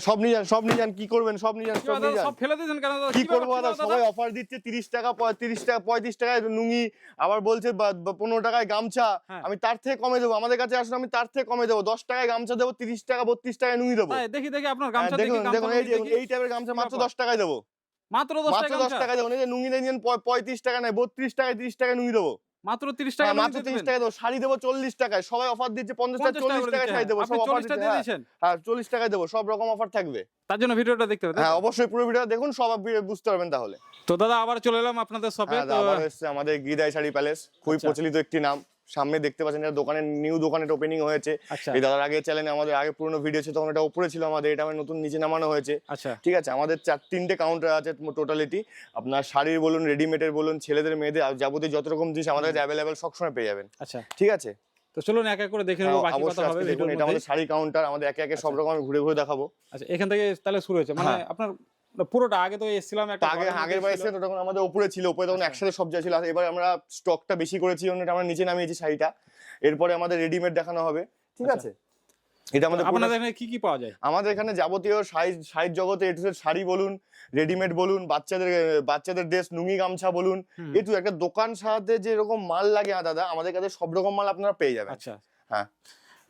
সব নিয়ে যান সব নিয়ে যান কি করবেন? সব নিয়ে যান সব নিয়ে যান। সব ফেলে দিয়েছেন কেন? কি করব দাদা? সবাই অফার দিচ্ছে তিরিশ টাকা পঁয়ত্রিশ টাকা পঁয়ত্রিশ টাকা পঁয়ত্রিশ টাকায় লুঙ্গি আবার বলছে বা- বা পনেরো টাকায় গামছা। হ্যাঁ। আমি তার থেকে কমে দেবো। আমাদের কাছে আসলে আমি তার থেকে কমে দেবো। দশ টাকায় গামছা দেবো তিরিশ টাকা বত্রিশ টাকায় লুঙ্গি দেবো। তাই, দেখি দেখি আপনার হ্যাঁ, গামছা দেখি দেখুন দেখুন এই এই টাইপের গামছা মাত্র ব্যাপার? দশ টাকায় দেবো। মাত্র দশ মাত্র টাকা দশ টাকায় দেবো। এই যে লুঙ্গি নিয়ে পঁয়ত্রিশ টাকা নেয় বত্রিশ টাকায় তিরিশ টাকায় লুঙ্গি দেবো। মাত্র তিরিশ টাকা হ্যাঁ, মাত্র লুঙ্গি তিরিশ দিবেন। টাকা দেবো শাড়ি দেবো চল্লিশ টাকায় সবাই অফার দিচ্ছে পঞ্চাশ টাকা 50 টাকা চল্লিশ করে টাকায় শাড়ি দেবো সব অফার 40 দিয়ে দিয়েছেন। হ্যাঁ চল্লিশ টাকায় দেবো সব রকম অফার থাকবে তার জন্য ভিডিওটা দেখতে হবে হ্যাঁ অবশ্যই পুরো ভিডিও দেখুন সব বুঝতে পারবেন তাহলে তো দাদা আবার চলে এলাম আপনাদের শপে হ্যাঁ তো আবার এসছে আমাদের গিদাই শাড়ি প্যালেস খুবই আচ্ছা। প্রচলিত একটি নাম সামনে দেখতে পাচ্ছেন এটা দোকানের নিউ দোকানের ওপেনিং হয়েছে। আচ্ছা। এই দাদার আগে চ্যানেলে আমাদের আগে পুরনো ভিডিও ছিল তখন এটা উপরে ছিল আমাদের এটা আমার নতুন নিচে নামানো হয়েছে। আচ্ছা। ঠিক আছে আমাদের চার তিনটে কাউন্টার আছে টোটালিটি আপনার শাড়ির বলুন রেডিমেডের বলুন ছেলেদের মেয়েদের যাবতীয় যত রকম জিনিস আমাদের কাছে অ্যাভেলেবেল সবসময় পেয়ে যাবেন। আচ্ছা। ঠিক আছে? তো চলুন এক এক করে দেখে নেব হ্যাঁ, বাকি কথা হবে এটা আমাদের শাড়ি কাউন্টার আমাদের একে একে সব আচ্ছা। রকম ঘুরে ঘুরে দেখাবো। আচ্ছা এখান থেকে তাহলে শুরু হয়েছে। মানে হ্যাঁ। আপনার পুরোটা আগে তো এসেছিলাম একটা আগে আগের বার। এসে তখন আমাদের উপরে ছিল উপরে তখন আচ্ছা। একসাথে সব যা ছিল এবার আমরা স্টকটা বেশি করেছি জন্য আমরা নিচে নামিয়েছি শাড়িটা এরপরে আমাদের রেডিমেড দেখানো হবে ঠিক আচ্ছা। আছে এটা আমাদের আপনাদের এখানে কি কি পাওয়া যায় আমাদের এখানে যাবতীয় সাইজ সাইজ জগতে এটু শাড়ি বলুন রেডিমেড বলুন বাচ্চাদের বাচ্চাদের ড্রেস লুঙ্গি গামছা বলুন। এটু একটা দোকান সাজাতে যে রকম মাল লাগে আ দাদা আমাদের কাছে সব রকম মাল আপনারা পেয়ে যাবেন আচ্ছা হ্যাঁ।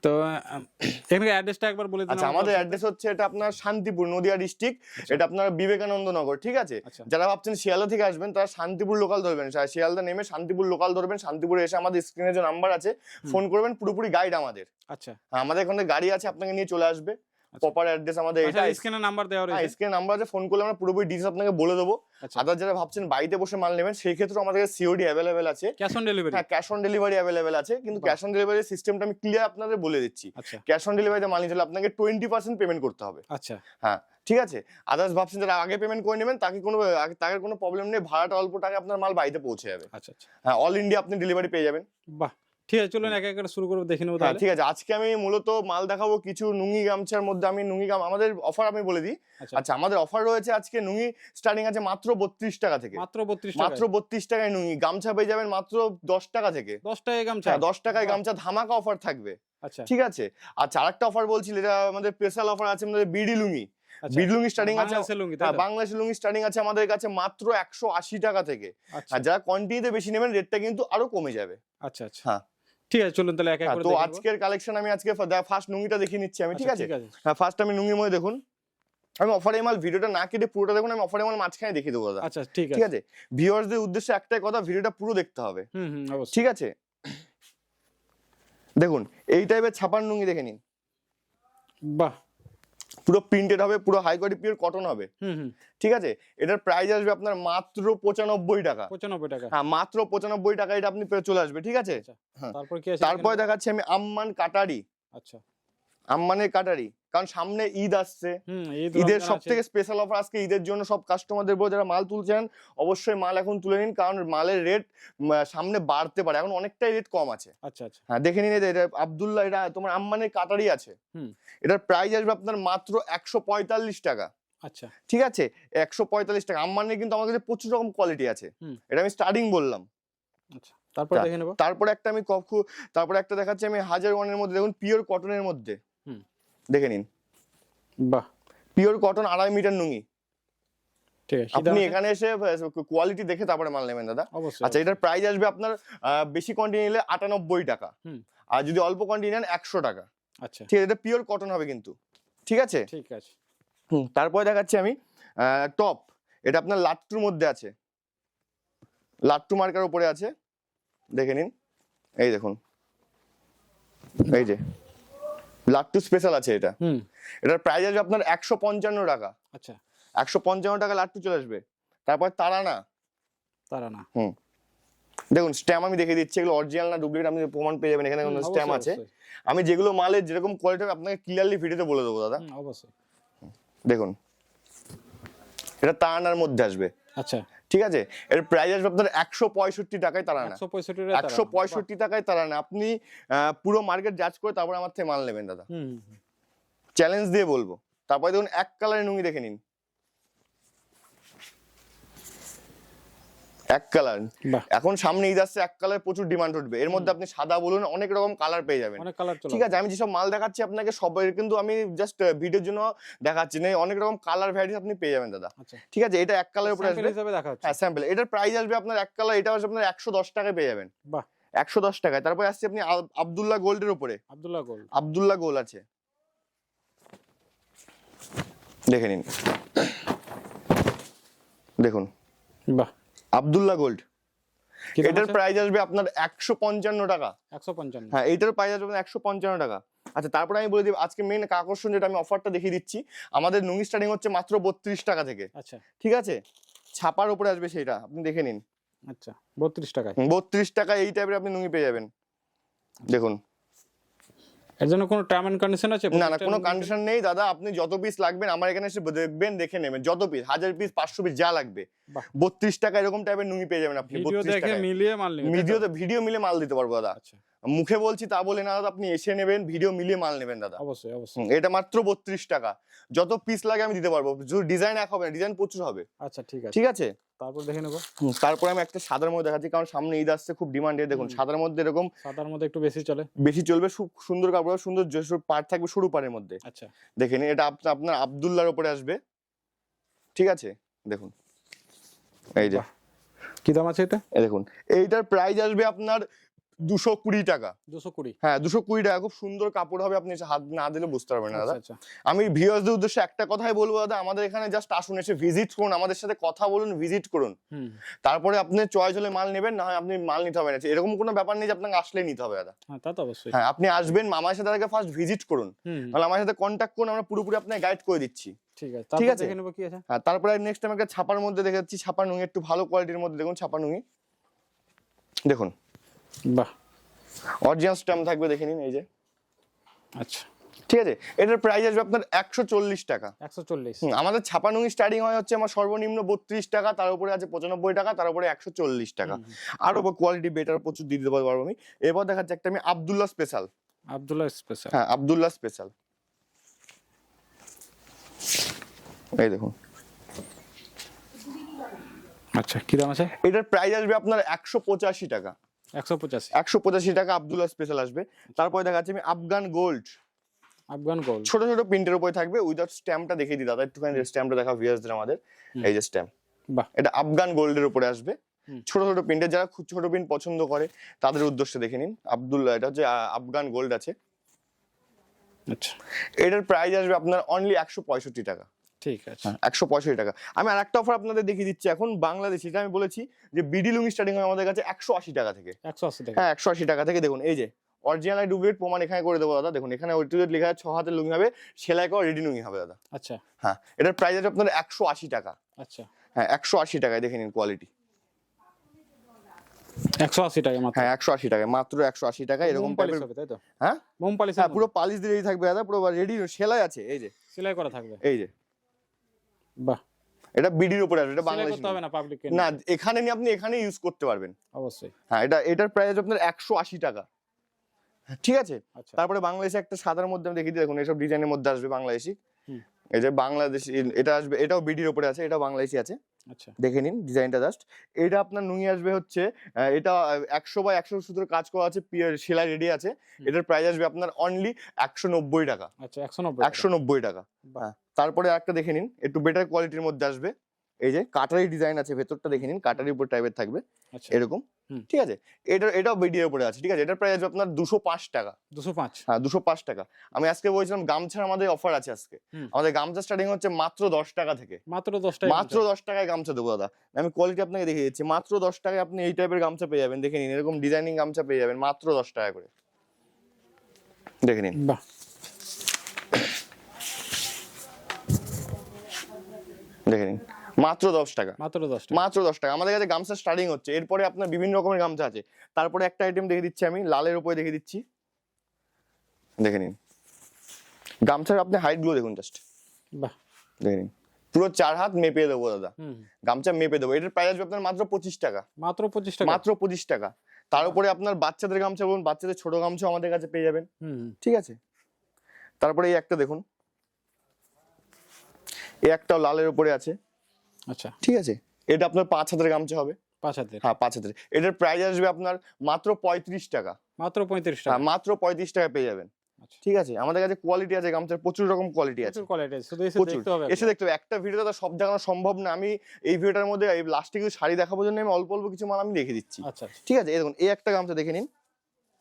তো এখানে অ্যাড্রেসটা একবার বলে দিন আচ্ছা আমাদের অ্যাড্রেস হচ্ছে এটা আপনার শান্তিপুর নদিয়া ডিস্ট্রিক্ট এটা আপনার বিবেকানন্দ নগর ঠিক আছে? আচ্ছা। যারা ভাবছেন শিয়ালদা থেকে আসবেন তারা শান্তিপুর লোকাল ধরবেন। শিয়ালদা নেমে শান্তিপুর লোকাল ধরবেন। শান্তিপুরে এসে আমাদের স্ক্রিনে যে নাম্বার আছে ফোন করবেন পুরোপুরি গাইড আমাদের। আচ্ছা। আমাদের এখানে গাড়ি আছে আপনাকে নিয়ে চলে আসবে। প্রপার অ্যাড্রেস আমাদের এটা আচ্ছা স্ক্রিনে নাম্বার দেওয়া হ্যাঁ রয়েছে স্ক্রিনে নাম্বার আছে ফোন করলে আমরা পুরোপুরি ডিটেলস আপনাকে বলে দেবো। আচ্ছা। আদার যারা ভাবছেন বাড়িতে বসে মাল নেবেন সেই ক্ষেত্রে আমাদের সিওডি অ্যাভেলেবেল আছে। ক্যাশ অন ডেলিভারি হ্যাঁ ক্যাশ অন ডেলিভারি অ্যাভেলেবেল আছে। কিন্তু ক্যাশ অন ডেলিভারি সিস্টেমটা আমি ক্লিয়ার আপনাদের বলে দিচ্ছি। আচ্ছা। ক্যাশ অন ডেলিভারিতে মাল নিতে হলে আপনাকে টোয়েন্টি পার্সেন্ট পেমেন্ট করতে হবে। আচ্ছা। হ্যাঁ ঠিক আছে? আদার্স ভাবছেন যারা আগে পেমেন্ট করে নেবেন তাকে কোনো তাকে কোনো প্রবলেম নেই ভাড়াটা অল্প টাকা আপনার মাল বাড়িতে পৌঁছে যাবে। আচ্ছা আচ্ছা। হ্যাঁ অল ইন্ডিয়া আপনি ডেলিভারি পেয়ে যাবেন। বাহ। ঠিক আছে চলুন এক এক করে শুরু করব দেখে নেব হ্যাঁ তাহলে। ঠিক আছে আজকে আমি মূলত মাল দেখাবো কিছু নুঙ্গি গামছার মধ্যে আমি নুঙ্গি গাম আমাদের অফার আমি বলে দিই। আচ্ছা। আচ্ছা আমাদের অফার রয়েছে আজকে নুঙ্গি স্টার্টিং আছে মাত্র বত্রিশ টাকা থেকে। মাত্র বত্রিশ মাত্র বত্রিশ টাকায় নুঙ্গি গামছা পেয়ে যাবেন মাত্র দশ টাকা থেকে। দশ টাকায় গামছা? হ্যাঁ দশ টাকায় গামছা ধামাকা অফার থাকবে। আচ্ছা। ঠিক আছে? আচ্ছা আরেকটা অফার বলছি এটা আমাদের স্পেশাল অফার আছে আমাদের বিডি লুঙ্গি। আচ্ছা। বিডি স্টার্টিং আছে বাংলাদেশের লুঙ্গি তাই হ্যাঁ স্টার্টিং আছে আমাদের কাছে মাত্র একশো আশি টাকা থেকে। আচ্ছা। আর যারা কোয়ান্টিটিতে বেশি নেবেন রেটটা কিন্তু আরও কমে যাবে। আচ্ছা আচ্ছা। হ্যাঁ। ঠিক আছে চলুন তাহলে এক এক হ্যাঁ, করে তো আজকের কালেকশন আমি আজকে ফার্স্ট নুঙ্গিটা দেখিয়ে নিচ্ছি আমি ঠিক আচ্ছা, আছে? হ্যাঁ ফার্স্ট আমি নুঙ্গির মধ্যে দেখুন। আমি অফারে মাল ভিডিওটা না কেটে পুরোটা দেখুন আমি অফারে মাল মাঝখানে দেখিয়ে দেবো দাদা। আচ্ছা ঠিক ঠিক আছে। আছে? ভিউয়ার্সদের উদ্দেশ্যে একটাই কথা ভিডিওটা পুরো দেখতে হবে। হুম হুম ঠিক আছে? দেখুন এই টাইপের ছাপার নুঙ্গি দেখে নিন। বাহ পুরো প্রিন্টেড হবে পুরো হাই কোয়ালিটি পিওর কটন হবে। ঠিক আছে? এটার প্রাইস আসবে আপনার মাত্র পঁচানব্বই টাকা। পঁচানব্বই টাকা। হ্যাঁ মাত্র পঁচানব্বই টাকা এটা আপনি চলে আসবে ঠিক আছে? আচ্ছা। হ্যাঁ। তারপর কি তারপরে এখানে? দেখাচ্ছি আমি আম্মান কাটারি। আচ্ছা। আম্মানের কাটারি। কারণ সামনে ঈদ আসছে। ঈদের সব থেকে স্পেশাল অফার আজকে ঈদের জন্য সব কাস্টমারদের বলে যারা মাল তুলছেন অবশ্যই মাল এখন তুলে নিন কারণ মালের রেট সামনে বাড়তে পারে। এখন অনেকটাই রেট কম আছে। আচ্ছা আচ্ছা। হ্যাঁ দেখে নিন এটা- আবদুল্লাহ এটা তোমার আম্মানের কাটারি আছে। এটার প্রাইস আসবে আপনার মাত্র একশো পঁয়তাল্লিশ টাকা। আচ্ছা। ঠিক আছে? একশো পঁয়তাল্লিশ টাকা। আম্মানের কিন্তু আমার কাছে প্রচুর রকম কোয়ালিটি আছে। এটা আমি স্টার্টিং বললাম। আচ্ছা তারপর তা- দেখে নেব। তারপরে একটা আমি কখু তারপরে একটা দেখাচ্ছি আমি হাজার ওয়ানের মধ্যে। দেখুন পিওর কটনের মধ্যে। দেখে নিন। বাহ। পিওর কটন আড়াই মিটার নুঙ্গি ঠিক আছে আপনি এখানে এসে কোয়ালিটি দেখে তারপরে মাল নেবেন দাদা। আচ্ছা এটার প্রাইস আসবে আপনার বেশি কোয়ান্টিটি নিলে আটানব্বই টাকা। হুম। আর যদি অল্প কোয়ান্টিটি নেন একশো টাকা। আচ্ছা। ঠিক আছে এটা পিওর কটন হবে কিন্তু। ঠিক আছে? ঠিক আছে। হুম, তারপরে দেখাচ্ছি আমি টপ এটা আপনার লাট্টুর মধ্যে আছে। লাট্টু মার্কার উপরে আছে। দেখে নিন। এই দেখুন। এই যে। লাট্টু স্পেশাল আছে এটা। হুম। এটার প্রাইস আসবে আপনার একশো পঞ্চান্ন টাকা। আচ্ছা। একশো পঞ্চান্ন টাকা লাট্টু চলে আসবে। তারপর তারানা তারা না দেখুন স্ট্যাম্প আমি দেখে দিচ্ছি এগুলো অরিজিনাল না ডুপ্লিকেট আপনি প্রমাণ পেয়ে যাবেন এখানে হুম, স্ট্যাম্প আছে। আমি যেগুলো মালের যেরকম কোয়ালিটি আপনাকে ক্লিয়ারলি ভিডিওতে বলে দেবো দাদা। হুম, অবশ্যই। দেখুন। এটা তারানার মধ্যে আসবে। আচ্ছা। ঠিক আছে? এর প্রাইস আসবে আপনার একশো পঁয়ষট্টি টাকায় একশো পঁয়ষট্টি একশো পঁয়ষট্টি টাকায় তারা না আপনি আহ, পুরো মার্কেট জাজ করে তারপর আমার থেকে মাল নেবেন দাদা। চ্যালেঞ্জ দিয়ে বলব। তারপরে দেখুন এক কালারের নুঙ্গি দেখে নিন। এক কালার এখন সামনে ঈদ আসছে এক কালার প্রচুর ডিমান্ড উঠবে। এর মধ্যে আপনি সাদা বলুন অনেক রকম কালার পেয়ে যাবেন। ঠিক আছে আমি যেসব মাল দেখাচ্ছি আপনাকে সবাই কিন্তু আমি জাস্ট ভিডিওর জন্য দেখাচ্ছি। না অনেক রকম কালার ভ্যারাইটি আপনি পেয়ে যাবেন দাদা। আচ্ছা। ঠিক আছে এটা এক কালার উপরে আসবে। হ্যাঁ স্যাম্পল এটার প্রাইস আসবে আপনার এক কালার এটা আসবে আপনার একশো দশ টাকায় পেয়ে যাবেন। বাহ। একশো দশ টাকায়। তারপরে আসছে আপনি আব- আবদুল্লাহ গোল্ডের উপরে। আব্দুল্লাহ গোল্ড আবদুল্লাহ গোল আছে। দেখে নিন। দেখুন। বাহ। আবদুল্লাহ গোল্ড এটার? প্রাইস আসবে আপনার একশো পঞ্চান্ন টাকা। একশো পঞ্চান্ন। হ্যাঁ এইটার প্রাইস আসবে একশো পঞ্চান্ন টাকা। আচ্ছা তারপরে আমি বলে দিই আজকে মেন আকর্ষণ যেটা আমি অফারটা দেখিয়ে দিচ্ছি আমাদের নুঙ্গি স্টার্টিং হচ্ছে মাত্র বত্রিশ টাকা থেকে। আচ্ছা। ঠিক আছে? ছাপার উপরে আসবে সেটা আপনি দেখে নিন। আচ্ছা বত্রিশ টাকায়। বত্রিশ টাকা এই টাইপের আপনি নুঙ্গি পেয়ে যাবেন। দেখুন। এর জন্য কোনো টার্ম এন্ড কন্ডিশন আছে? না না কোনো কন্ডিশন নেই। দাদা আপনি যত পিস লাগবেন আমার এখানে এসে দেখবেন দেখে নেবেন। যত পিস হাজার পিস পাঁচশো পিস যা লাগবে। বত্রিশ টাকা এরকম টাইপের নুঙ্গি পেয়ে যাবেন আপনি ভিডিও দেখে মিলিয়ে মাল নিবে ভিডিওতে ভিডিও মিলে মাল দিতে পারব দাদা। আচ্ছা। মুখে বলছি তা বলে না দাদা আপনি এসে নেবেন ভিডিও মিলিয়ে মাল নেবেন দাদা। অবশ্যই অবশ্যই। এটা মাত্র বত্রিশ টাকা। যত পিস লাগে আমি দিতে পারব। ডিজাইন এক হবে না ডিজাইন প্রচুর হবে। আচ্ছা ঠিক আছে। ঠিক আছে? তারপর দেখে নেব। তারপরে আমি একটা সাদার মধ্যে দেখাচ্ছি কারণ সামনে ঈদ আসছে খুব ডিমান্ড দেখুন। সাদার মধ্যে এরকম সাদার মধ্যে একটু বেশি চলে। বেশি চলবে সুন্দর কাপড় সুন্দর পার্ট থাকবে সরু পাড়ের মধ্যে। আচ্ছা। দেখে নিন এটা আপনার আবদুল্লার উপরে আসবে। ঠিক আছে? দেখুন। এই যে। কি দাম আছে এটা? দেখুন এইটার প্রাইস আসবে আপনার দুশো কুড়ি টাকা। দুশো কুড়ি। হ্যাঁ দুশো কুড়ি টাকা। খুব সুন্দর কাপড় হবে আপনি হাত না দিলে বুঝতে পারবেন না দাদা। আচ্ছা আচ্ছা। আমি ভিউয়ার্সদের উদ্দেশ্যে একটা কথাই বলব দাদা। আমাদের এখানে জাস্ট আসুন এসে ভিজিট করুন আমাদের সাথে কথা বলুন ভিজিট করুন। তারপরে আপনি চয়েস হলে মাল নেবেন না হয় আপনি মাল নিতে হবে। না এরকম কোনো ব্যাপার নেই যে আপনাকে আসলেই নিতে হবে দাদা। হ্যাঁ তা তো অবশ্যই। হ্যাঁ আপনি আসবেন মামার সাথে আগে ফার্স্ট ভিজিট করুন। তাহলে আমার সাথে কন্ট্যাক্ট করুন আমরা পুরোপুরি আপনাকে গাইড করে দিচ্ছি। ঠিক আছে। ঠিক আছে? হ্যাঁ তারপরে নেক্সট টাইম একটা ছাপার মধ্যে দেখে যাচ্ছি ছাপা নুঙি একটু ভালো কোয়ালিটির মধ্যে দেখুন ছাপা নুঙি। দেখুন। বাহ। অরিজিনাল স্ট্যাম্প থাকবে দেখে নিন এই যে। আচ্ছা। ঠিক আছে? এটার প্রাইস আসবে আপনার একশো চল্লিশ টাকা। একশো চল্লিশ। আমাদের ছাপা নুঙি স্টার্টিং হয় হচ্ছে আমার সর্বনিম্ন বত্রিশ টাকা তার উপরে আছে পঁচানব্বই টাকা তার উপরে একশো চল্লিশ টাকা। আরও কোয়ালিটি বেটার প্রচুর দিয়ে দিতে পারব আমি। এবার দেখাচ্ছি একটা আমি আবদুল্লাহ স্পেশাল আব্দুল্লাহ স্পেশাল হ্যাঁ আবদুল্লাহ স্পেশাল এই দেখুন। আচ্ছা কি দাম আছে? এটার প্রাইস আসবে আপনার একশো পঁচাশি টাকা। একশো পঁচাশি। একশো পঁচাশি টাকা আবদুল্লাহ স্পেশাল আসবে। তারপরে দেখাচ্ছি আমি আফগান গোল্ড আফগান গোল্ড ছোট ছোট প্রিন্টের উপরে থাকবে উইদাউট স্ট্যাম্পটা দেখিয়ে দিই দাদা একটুখানি স্ট্যাম্পটা দেখা ভিউয়ার্সদের আমাদের এই যে স্ট্যাম্প বাহ। এটা আফগান গোল্ডের উপরে আসবে। ছোট ছোট প্রিন্টের যারা খুব ছোট প্রিন্ট পছন্দ করে তাদের উদ্দেশ্যে দেখে নিন। আব্দুল্লাহ এটা হচ্ছে আফগান গোল্ড আছে। আচ্ছা। এটার প্রাইস আসবে আপনার অনলি একশো পঁয়ষট্টি টাকা। ঠিক আছে। একশো পঁয়ষট্টি টাকা। আমি আর একটা অফার আপনাদের দেখিয়ে দিচ্ছি এখন বাংলাদেশি এটা আমি বলেছি যে বিডি লুঙ্গি স্টার্টিং হয় আমাদের কাছে একশো আশি টাকা থেকে। একশো আশি টাকা। হ্যাঁ একশো আশি টাকা থেকে দেখুন এই যে অরিজিনাল ডুপ্লিকেট প্রমাণ এখানে করে দেবো দাদা। দেখুন এখানে ওইটুকুট লেখা আছে ছ হাতের লুঙ্গি হবে সেলাই করা রেডি লুঙ্গি হবে দাদা। আচ্ছা। হ্যাঁ এটার প্রাইস আছে আপনার একশো আশি টাকা। আচ্ছা। হ্যাঁ একশো আশি টাকায় দেখে নিন কোয়ালিটি একশো আশি টাকা মাত্র। হ্যাঁ একশো আশি টাকায় মাত্র একশো আশি টাকা এরকম পালিশ হবে তাই তো? হ্যাঁ? মোম পালিশ হ্যাঁ পুরো পালিশ দিয়ে থাকবে দাদা পুরো রেডি সেলাই আছে এই যে। সেলাই করা থাকবে। এই যে। বাহ। এটা বিডির উপরে আসবে এটা বাংলাদেশ করতে হবে না পাবলিক না এখানে নিয়ে আপনি এখানে ইউজ করতে পারবেন। অবশ্যই। হ্যাঁ এটা এটার প্রাইস আপনার একশো আশি টাকা। ঠিক আছে? আচ্ছা। তারপরে বাংলাদেশে একটা সাদার মধ্যে আমি দেখিয়ে দিই, দেখুন এসব ডিজাইনের মধ্যে আসবে বাংলাদেশি। এই যে বাংলাদেশ এটা আসবে এটাও বিডির উপরে আছে এটা বাংলাদেশি আছে। দেখে নিন ডিজাইনটা জাস্ট। এটা আপনার নুই আসবে হচ্ছে এটা একশো বা একশো সুতোর কাজ করা আছে পিয়ার সেলাই রেডি আছে। এটার প্রাইস আসবে আপনার অনলি একশো নব্বই টাকা। আচ্ছা একশো নব্বই টাকা। হ্যাঁ তারপরে একটা দেখে নিন একটু বেটার কোয়ালিটির মধ্যে আসবে। এই যে কাটারি ডিজাইন আছে ভেতরটা দেখে নিন কাটারি উপর টাইপের থাকবে। আচ্ছা। এরকম। ঠিক আছে? এটা এটাও বিডির উপরে আছে ঠিক আছে? এটার প্রাইস আপনার দুশো পাঁচ টাকা। দুশো পাঁচ। হ্যাঁ দুশো পাঁচ টাকা। আমি আজকে বলছিলাম গামছার আমাদের অফার আছে আজকে। আমাদের গামছা স্টার্টিং হচ্ছে মাত্র দশ টাকা থেকে। মাত্র দশ টাকা মাত্র দশ টাকায় গামছা দেবো দাদা। আমি কোয়ালিটি আপনাকে দেখিয়ে দিচ্ছি। মাত্র দশ টাকায় আপনি এই টাইপের গামছা পেয়ে যাবেন। দেখে নিন এরকম ডিজাইনিং গামছা পেয়ে যাবেন মাত্র দশ টাকা করে। দেখে নিন। বাহ। দেখে নিন। মাত্র দশ টাকা। মাত্র দশ টাকা। মাত্র দশ টাকা। আমাদের কাছে গামছা স্টার্টিং হচ্ছে। এরপরে আপনার বিভিন্ন রকমের গামছা আছে। তারপরে একটা আইটেম দেখে দিচ্ছি আমি। লালের উপরে দেখে দিচ্ছি। দেখে নিন। গামছার আপনি হাইটগুলো দেখুন জাস্ট বাহ। দেখে নিন। পুরো চার হাত মেপে দেবো দাদা। গামছা মেপে দেবো। এটার প্রাইস আসবে আপনার মাত্র পঁচিশ টাকা। মাত্র পঁচিশ টাকা? মাত্র পঁচিশ টাকা। তার উপরে আপনার বাচ্চাদের গামছা বলুন বাচ্চাদের ছোট গামছা আমাদের কাছে পেয়ে যাবেন। ঠিক আছে? তারপরে এই একটা দেখুন। এই একটাও লালের উপরে আছে। আচ্ছা। ঠিক আছে? এটা আপনার পাঁচ হাতের গামছা হবে। পাঁচ হাতের। হ্যাঁ পাঁচ হাতের। এটার প্রাইস আসবে আপনার মাত্র পঁয়ত্রিশ টাকা। মাত্র পঁয়ত্রিশ হ্যাঁ টাকা। মাত্র পঁয়ত্রিশ টাকা পেয়ে যাবেন। আচ্ছা। ঠিক আছে? আমাদের কাছে কোয়ালিটি আছে গামছার প্রচুর রকম কোয়ালিটি আছে। কোয়ালিটি শুধু এসে দেখতে হবে এসে দেখতে হবে। একটা ভিডিওতে তো সব দেখানো সম্ভব না। আমি এই ভিডিওটার মধ্যে এই লাস্টে কিছু শাড়ি দেখানোর জন্য আমি অল্প অল্প কিছু মাল আমি দেখে দিচ্ছি। আচ্ছা আচ্ছা। ঠিক আছে? এই দেখুন এই একটা গামছা দেখে নিন।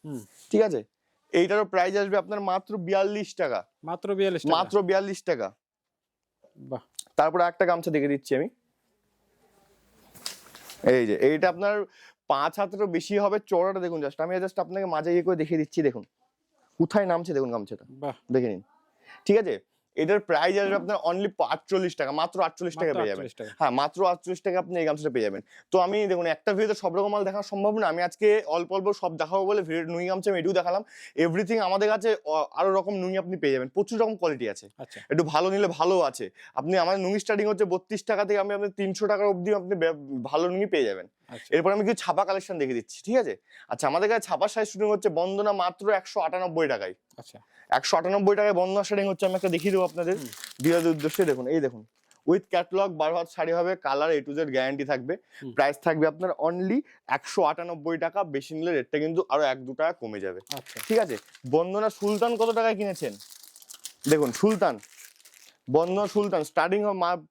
হুম। ঠিক আছে? এইটারও প্রাইস আসবে আপনার মাত্র বিয়াল্লিশ টাকা। মাত্র বিয়াল্লিশ মাত্র বিয়াল্লিশ টাকা। বাহ। তারপরে একটা গামছা দেখে দিচ্ছি আমি। এই যে এইটা আপনার পাঁচ হাতেরও বেশি হবে চড়াটা দেখুন জাস্ট আমি জাস্ট আপনাকে মাঝে ইয়ে করে দেখিয়ে দিচ্ছি দেখুন। কোথায় নামছে দেখুন গামছাটা। বাহ। দেখে নিন। ঠিক আছে? এটার প্রাইস আসবে আপনার অনলি আটচল্লিশ টাকা মাত্র আটচল্লিশ টাকা পেয়ে যাবেন। হ্যাঁ মাত্র আটচল্লিশ টাকা আপনি এই গামছাটা পেয়ে যাবেন। তো আমি দেখুন একটা ভিডিওতে সব রকম মাল দেখা সম্ভব না। আমি আজকে অল্প অল্প সব দেখাবো বলে ভিডিও নুই গামছা আমি এটিও দেখালাম। এভরিথিং আমাদের কাছে আরও রকম নুই আপনি পেয়ে যাবেন। প্রচুর রকম কোয়ালিটি আছে। আচ্ছা। একটু ভালো নিলে ভালো আছে। আপনি আমাদের নুই স্টার্টিং হচ্ছে বত্রিশ টাকা থেকে আমি আপনি তিনশো টাকার অবধি আপনি ভালো নুই পেয়ে যাবেন। এরপর আমি কিছু ছাপা কালেকশন দেখে দিচ্ছি ঠিক আছে? আচ্ছা আমাদের কাছে ছাপা সাইজ শুটিং হচ্ছে বন্দনা মাত্র একশো আটানব্বই টাকায়। আচ্ছা। একশো আটানব্বই টাকায় বন্দনা শাড়ি হচ্ছে আমি একটা দেখিয়ে দেবো আপনাদের। বিয়ের উদ্দেশ্যে দেখুন এই দেখুন উইথ ক্যাটলগ বারো হাত শাড়ি হবে colour A to Z guarantee থাকবে। প্রাইস থাকবে আপনার অনলি একশো আটানব্বই টাকা বেশি নিলে রেটটা কিন্তু আরও এক দু টাকা কমে যাবে। আচ্ছা। ঠিক আছে? বন্দনা সুলতান কত টাকায় কিনেছেন? দেখুন সুলতান বন্দনা সুলতান স্টার্টিং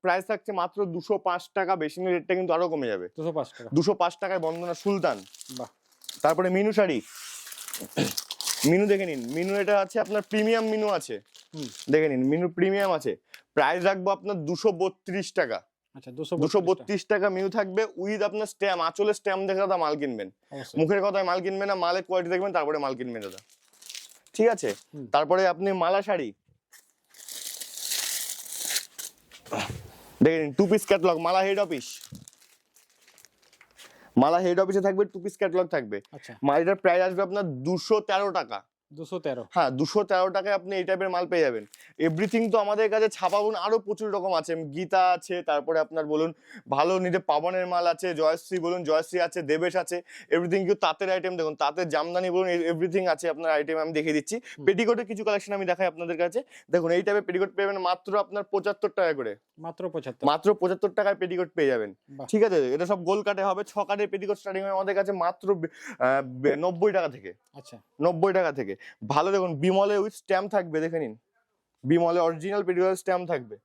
প্রাইস থাকছে মাত্র দুশো পাঁচ টাকা বেশি রেটটা কিন্তু আরও কমে যাবে। দুশো পাঁচ টাকা। দুশো পাঁচ টাকায় বন্দনা সুলতান। তারপরে মিনু শাড়ি। মিনু দেখে নিন। মিনু এটা আছে আপনার প্রিমিয়াম মিনু আছে। দেখে নিন মিনু প্রিমিয়াম আছে। প্রাইস রাখব আপনার দুশো বত্রিশ টাকা। আচ্ছা দুশো বত্রিশ টাকা। মিনু থাকবে উইথ আপনার স্ট্যাম্প আঁচলের স্ট্যাম্প দেখে দাদা মাল কিনবেন। মুখের কথায় মাল কিনবেন না মালের কোয়ালিটি দেখবেন তারপরে মাল কিনবেন দাদা। ঠিক আছে? তারপরে আপনি মালা শাড়ি। দেখে নিন two piece catalogue Mala head office Mala head অফিসে থাকবে টু পিস ক্যাটলগ থাকবে। আচ্ছা। মালটার প্রাইস আসবে আপনার দুশো তেরো টাকা। হ্যাঁ দুশো তেরো টাকায় আপনি এই টাইপের মাল পেয়ে যাবেন। এভরিথিং তো আমাদের কাছে ছাপাবুন আরও প্রচুর রকম আছে। গীতা আছে তারপরে আপনার বলুন ভালো নিতে পাবনের মাল আছে জয়শ্রী বলুন জয়শ্রী আছে দেবেশ আছে এভরিথিং কিন্তু তাঁতের আইটেম দেখুন তাঁতের জামদানি বলুন এভরিথিং আছে আপনার আইটেম আমি দেখিয়ে দিচ্ছি। পেটিকোটের কিছু কালেকশন আমি দেখাই আপনাদের কাছে। দেখুন এই টাইপের পেটিকোট পেয়ে মাত্র আপনার পঁচাত্তর টাকা করে। মাত্র পঁচাত্তর। মাত্র পঁচাত্তর টাকায় পেটিকোট পেয়ে যাবেন। ঠিক আছে? এটা সব গোল কাটে হবে। ছ কাটের পেটিকোট স্টার্টিং আমাদের কাছে মাত্র নব্বই টাকা থেকে। আচ্ছা। নব্বই টাকা থেকে। ভালো দেখুন বিমলে উইথ স্ট্যাম্প থাকবে দেখে নিন। বিমলে অরিজিনাল পেটিকোট স্ট্যাম্প থাকবে।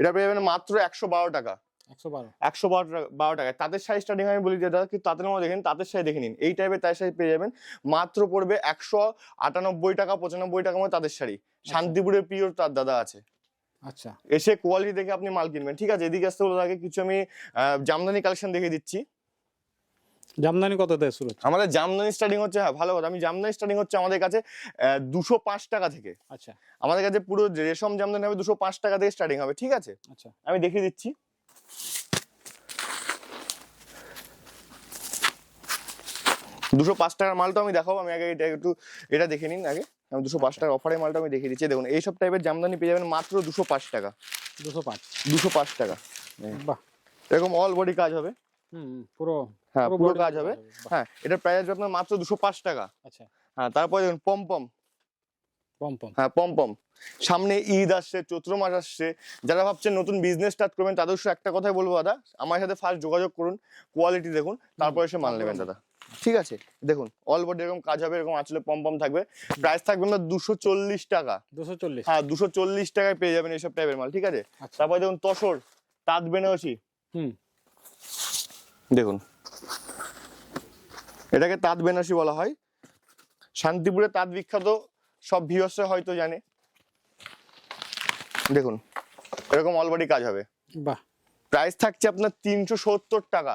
এটা পেয়ে যাবেন মাত্র একশো বারো টাকা। একশো বারো। একশো বারো টাকা তাদের সাইজ স্টার্টিং আমি বলি দাদা কিন্তু তাদের মধ্যে দেখেন তাদের সাইজ দেখে নিন। এই টাইপের তার সাইজ পেয়ে যাবেন মাত্র পড়বে একশো আটানব্বই টাকা পঁচানব্বই টাকা মধ্যে তাদের শাড়ি। শান্তিপুরের পিওর তার দাদা আছে। আচ্ছা। এসে কোয়ালিটি দেখে আপনি মাল কিনবেন। ঠিক আছে এদিকে আসতে বলে আগে কিছু আমি জামদানি কালেকশন দেখে দিচ্ছি। জামদানি কত দেয় শুরু আমাদের জামদানি স্টার্টিং হচ্ছে হ্যাঁ ভালো কথা। আমি জামদানি স্টার্টিং হচ্ছে আমাদের কাছে দুশো পাঁচ টাকা থেকে। আচ্ছা। আমাদের কাছে পুরো রেশম জামদানি হবে দুশো পাঁচ টাকা থেকে স্টার্টিং হবে ঠিক আছে? আচ্ছা। আমি দেখিয়ে দিচ্ছি। দুশো পাঁচ টাকার মালটা আমি দেখাবো আমি আগে এটা একটু এটা দেখে নিন আগে। আমি দুশো পাঁচ টাকার অফারের মালটা আমি দেখিয়ে দিচ্ছি। দেখুন এইসব টাইপের জামদানি পেয়ে যাবেন মাত্র দুশো পাঁচ টাকা। দুশো পাঁচ। দুশো পাঁচ টাকা। বাহ। এরকম অল বডি কাজ হবে। হুম, পুরো হ্যাঁ পুরো কাজ হবে। হ্যাঁ এটার প্রাইস আসবে আপনার মাত্র দুশো পাঁচ টাকা। আচ্ছা। হ্যাঁ তারপরে দেখুন পম পম। পম পম। হ্যাঁ পম পম। সামনে ঈদ আসছে চৈত্র মাস আসছে। যারা ভাবছেন নতুন বিজনেস স্টার্ট করবেন তাদের একটা কথাই বলব দাদা। আমার সাথে ফার্স্ট যোগাযোগ করুন কোয়ালিটি দেখুন তারপরে এসে মাল নেবেন দাদা। ঠিক আছে? দেখুন অল বডি এরকম কাজ হবে এরকম আঁচলে পম পম থাকবে। প্রাইস থাকবে না দুশো চল্লিশ টাকা। দুশো চল্লিশ। হ্যাঁ দুশো চল্লিশ টাকায় পেয়ে যাবেন এইসব টাইপের মাল ঠিক আছে? আচ্ছা। তারপরে দেখুন তসর তাঁত বেনারসি। হুম। দেখুন। এটাকে তাঁত বেনারসি বলা হয়। শান্তিপুরে তাঁত বিখ্যাত সব ভিউয়ার্সরা হয়তো জানে। দেখুন এরকম অলবডি কাজ হবে। বাহ। প্রাইস থাকছে আপনার তিনশো সত্তর টাকা।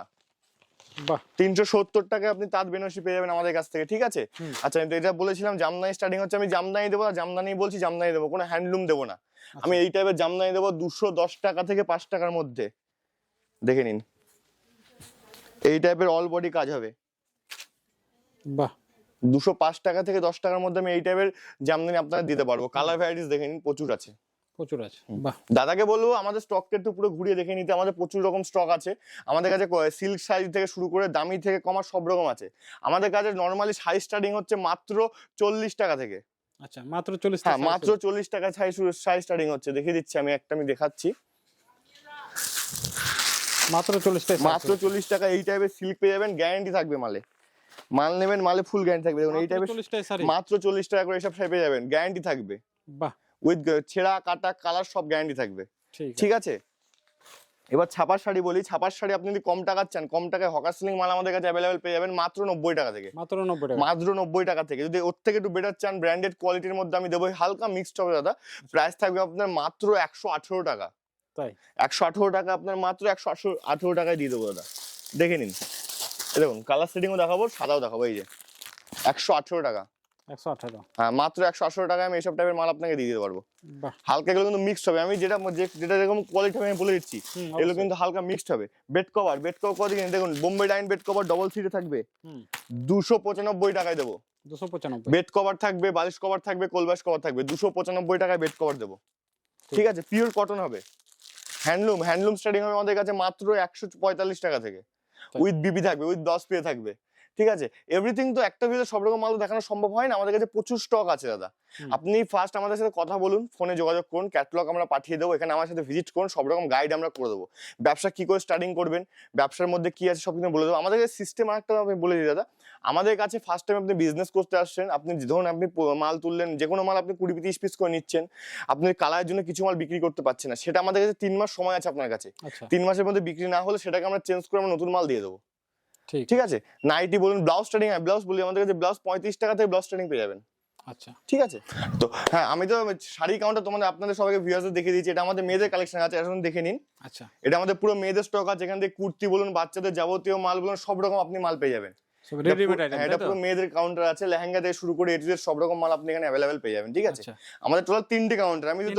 বাহ। তিনশো সত্তর টাকায় আপনি তাঁত বেনারসি পেয়ে যাবেন আমাদের কাছ থেকে ঠিক আছে? আচ্ছা আমি তো এটা বলেছিলাম জামদানি স্টার্টিং হচ্ছে আমি জামদানি দেবো না জামদানি বলছি জামদানি দেবো কোনো হ্যান্ডলুম দেবো না। আমি এই টাইপের জামদানি দেবো দুশো দশ টাকা থেকে পাঁচ টাকার মধ্যে। দেখে নিন। এই টাইপের অল বডি কাজ হবে। বাহ। দুশো পাঁচ টাকা থেকে দশ টাকার মধ্যে আমি এই টাইপের জামদানি আপনারা দিতে পারব। কালার ভ্যারাইটিস দেখে নিন প্রচুর আছে। প্রচুর আছে বাহ। দাদাকে বলব আমাদের স্টককে একটু পুরো ঘুরিয়ে দেখে নিতে আমাদের প্রচুর রকম স্টক আছে। আমাদের কাছে সিল্ক সাইজ থেকে শুরু করে দামি থেকে কমার সব রকম আছে। আমাদের কাছে নর্মালি সাইজ স্টার্টিং হচ্ছে মাত্র চল্লিশ টাকা থেকে। আচ্ছা মাত্র চল্লিশ হ্যাঁ মাত্র চল্লিশ টাকা সাইজ সাইজ স্টার্টিং হচ্ছে। দেখিয়ে দিচ্ছি আমি একটা আমি দেখাচ্ছি। মাত্র চল্লিশ টাকা মাত্র চল্লিশ টাকা এই টাইপের সিল্ক পেয়ে যাবেন গ্যারান্টি থাকবে মালে। মাল নেবেন মালে ফুল গ্যারান্টি থাকবে। দেখুন এই টাইপের টাকা মাত্র চল্লিশ টাকা করে এসব পেয়ে যাবেন গ্যারান্টি থাকবে। বাহ। উইথ ছেঁড়া কাটা কালার সব গ্যারান্টি থাকবে। ঠিক আছে। এবার ছাপার শাড়ি বলি ছাপার শাড়ি আপনি যদি কম টাকার চান কম টাকায় হকার সিলিং মাল আমাদের কাছে অ্যাভেলেবেল পেয়ে যাবেন মাত্র নব্বই টাকা থেকে। মাত্র নব্বই টাকা। মাত্র নব্বই টাকা থেকে। যদি ওর থেকে একটু বেটার চান ব্র্যান্ডেড কোয়ালিটির মধ্যে আমি দেবো হালকা মিক্সড হবে দাদা। প্রাইস থাকবে আপনার মাত্র একশো আঠেরো টাকা। তাই? একশো আঠেরো টাকা আপনার মাত্র একশো আঠেরো টাকায় দিয়ে দেবো দাদা। দেখে নিন। দেখুন কালার সেটিংও দেখাবো সাদাও দেখাবো এই যে। একশো আঠেরো টাকা। একশো আঠারো। হ্যাঁ মাত্র একশো আঠেরো টাকায় আমি এইসব টাইপের মাল আপনাকে দিয়ে দিতে পারব। হালকা এগুলো কিন্তু মিক্সড হবে। আমি যেটা যেটা যেরকম কোয়ালিটি হবে আমি বলে দিচ্ছি। এগুলো কিন্তু হালকা মিক্সড হবে। বেড কভার বেড কভার কত দেখুন Bombay Dyeing bed cover double সিটে থাকবে। দুশো পঁচানব্বই টাকায় দেবো। দুশো পঁচানব্বই। বেড কভার থাকবে বালিশ কভার থাকবে কোলবাস কভার থাকবে দুশো পঁচানব্বই টাকায় বেড কভার দেবো। ঠিক আছে পিওর কটন হবে। হ্যান্ডলুম হ্যান্ডলুম স্টার্টিং হবে আমাদের কাছে মাত্র একশো পঁয়তাল্লিশ টাকা থেকে। উইথ বিবি থাকবে উইথ দশ পে থাকবে। ঠিক আছে? এভরিথিং তো একটা ভিডিও সব রকম মাল তো দেখানো সম্ভব হয় না। আমাদের কাছে প্রচুর স্টক আছে দাদা। আপনি ফার্স্ট আমাদের সাথে কথা বলুন ফোনে যোগাযোগ করুন ক্যাটলগ আমরা পাঠিয়ে দেবো এখানে আমার সাথে ভিজিট করুন সব রকম গাইড আমরা করে দেবো। ব্যবসা কি করে স্টার্টিং করবেন ব্যবসার মধ্যে কি আছে সব কিছু বলে দেবো। আমাদের কাছে সিস্টেম একটা আমি বলে দিই দাদা। আমাদের কাছে ফার্স্ট টাইম আপনি বিজনেস করতে আসছেন আপনি ধরুন আপনি মাল তুললেন যে কোনো মাল আপনি কুড়ি তিরিশ পিস করে নিচ্ছেন আপনি কালারের জন্য কিছু মাল বিক্রি করতে পারছেন না। সেটা আমাদের কাছে তিন মাস সময় আছে আপনার কাছে। আচ্ছা। তিন মাসের মধ্যে বিক্রি না হলে সেটাকে আমরা চেঞ্জ করে আমরা নতুন মাল দিয়ে দেবো। ঠিক। আছে? নাইটি বলুন ব্লাউজ স্টার্টিং ব্লাউজ বলি আমাদের কাছে ব্লাউজ পঁয়ত্রিশ টাকা থেকে ব্লাউজ স্টার্টিং পেয়ে যাবেন। আচ্ছা। ঠিক আছে? তো হ্যাঁ আমি তো শাড়ি কাউন্টার তোমাদের আপনাদের সবাইকে ভিউয়ার্সদের দেখিয়ে দিয়েছি এটা আমাদের মেয়েদের কালেকশন আছে এখন দেখে নিন। আচ্ছা। এটা আমাদের পুরো মেয়েদের স্টক আছে এখান থেকে কুর্তি বলুন বাচ্চাদের যাবতীয় মাল বলুন সব রকম আপনি মাল পেয়ে যাবেন। এটা পুরো- হ্যাঁ, মেয়েদের কাউন্টার আছে লেহেঙ্গা থেকে শুরু করে এটিদের সব রকম মাল আপনি এখানে অ্যাভেলেবেল পেয়ে যাবেন ঠিক আছে? আচ্ছা। আমাদের টোটাল তিনটে কাউন্টার আমি যদি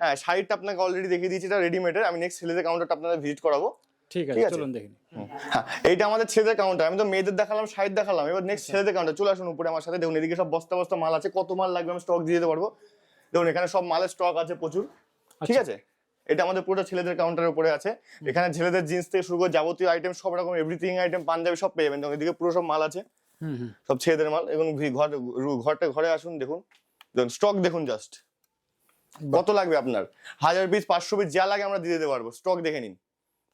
হ্যাঁ শাড়িটা আপনাকে অলরেডি দেখিয়ে দিয়েছি এটা রেডিমেডের আমি নেক্সট ছেলেদের কাউন্টারটা আপনাদের ভিজিট করাবো। ঠিক ঠিক আছে? আছে? চলুন দেখি হ্যাঁ এইটা আমাদের ছেলেদের কাউন্টার আমি তো মেয়েদের দেখালাম এবার নেক্সট ছেলেদের কাউন্টার চলে আসুন উপরে আমার সাথে দেখুন এদিকে সব বস্তা বস্তা মাল আছে কত মাল লাগবে আমি স্টক দিয়ে দিতে পারব? দেখুন এখানে সব মালের স্টক আছে প্রচুর ঠিক আচ্ছা। আছে? এটা আমাদের পুরো ছেলেদের কাউন্টারের উপরে আছে। এখানে ছেলেদের জিন্স থেকে শুরু করে যাবতীয় আইটেম সব রকম এভরিথিং আইটেম পাঞ্জাবি সব পেয়ে যাবেন। এদিকে পুরো সব মাল আছে। সব ছেলেদের মাল এবং ঘর ঘরটা ঘরে আসুন দেখুন। দেখুন স্টক দেখুন জাস্ট কত লাগবে আপনার? হাজার পিস পাঁচশো পিস যা লাগে আমরা দিয়ে দিতে পারব। স্টক দেখে নিন।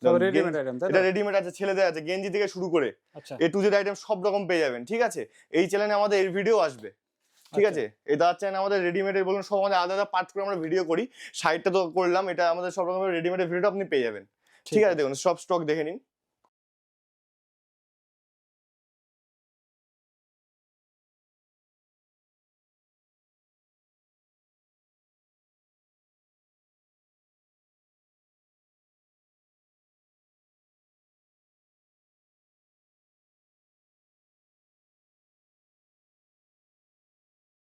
গেঞ্জি- আইটেম তাই তো? এটা রেডিমেড আছে ছেলেদের আছে গেঞ্জি থেকে শুরু করে আচ্ছা। এ টু জেড আইটেম সব রকম পেয়ে যাবেন ঠিক আছে? এই চ্যানেলে আমাদের এই ভিডিও আসবে ঠিক আছে? এই চ্যানেল আমাদের রেডিমেডের বলুন সব আমাদের আলাদা পার্ট করে আমরা ভিডিও করি সাইডটা তো করলাম এটা আমাদের সব রকমের রেডিমেডের ভিডিও আপনি পেয়ে যাবেন ঠিক আছে? দেখুন সব স্টক দেখে নিন।